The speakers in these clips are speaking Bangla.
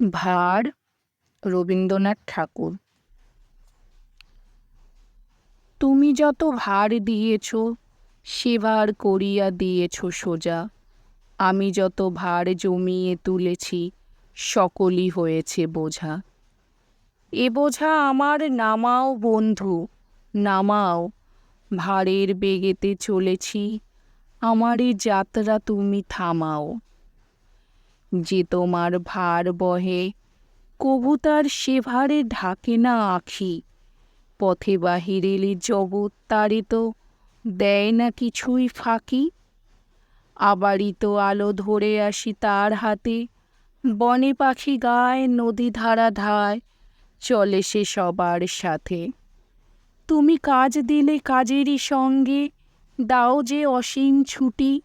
ভার রবীন্দ্রনাথ ঠাকুর। তুমি যত ভার দিয়েছ, সে ভার করিয়া দিয়েছ সোজা। আমি যত ভার জমিয়ে তুলেছি, সকলই হয়েছে বোঝা। এ বোঝা আমার নামাও বন্ধু, নামাও। ভারের বেগেতে চলেছি, আমারই যাত্রা তুমি থামাও। যে তোমার ভার বহে, কবু তার সে ঢাকে না আখি। পথে বাহিরেলি জগৎ তারে তো দেয় না কিছুই ফাঁকি। আবারই তো আলো ধরে আসি তার হাতে, বনে পাখি গায় নদী ধারা ধায়, চলে সে সবার সাথে। তুমি কাজ দিলে কাজেরই সঙ্গে, দাও যে অসীম ছুটি,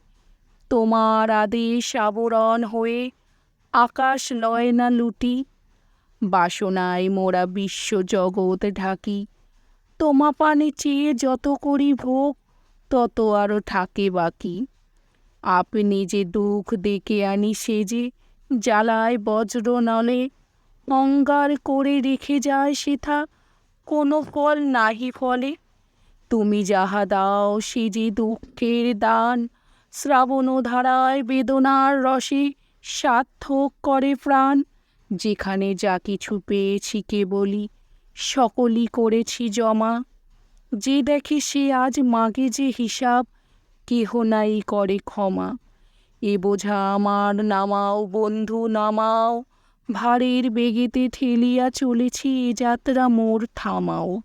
তোমার আদেশ আবরণ হয়ে আকাশ লয় না লুটি, বাসনায় মোরা বিশ্ব জগৎ ঢাকি। তোমা পানে চেয়ে যত করি ভোগ, তত আরও থাকে বাকি। আপনি যে দুঃখ ডেকে আনি সেজে জ্বালায় বজ্র নলে, অঙ্গার করে রেখে যায় সেথা কোনো ফল নাহি ফলে। তুমি যাহা দাও সে যে দুঃখের দান শ্রাবণ ধারায় বেদনার রসে সার্থক করে প্রাণ। যেখানে যা কিছু পেয়েছি কেবলই, সকলই করেছি জমা। যে দেখে সে আজ মাগে যে হিসাব, কেহ নাই করে ক্ষমা। এ বোঝা আমার নামাও বন্ধু, নামাও। ভারের বেগেতে ঠেলিয়া চলেছি, এ যাত্রা মোর থামাও।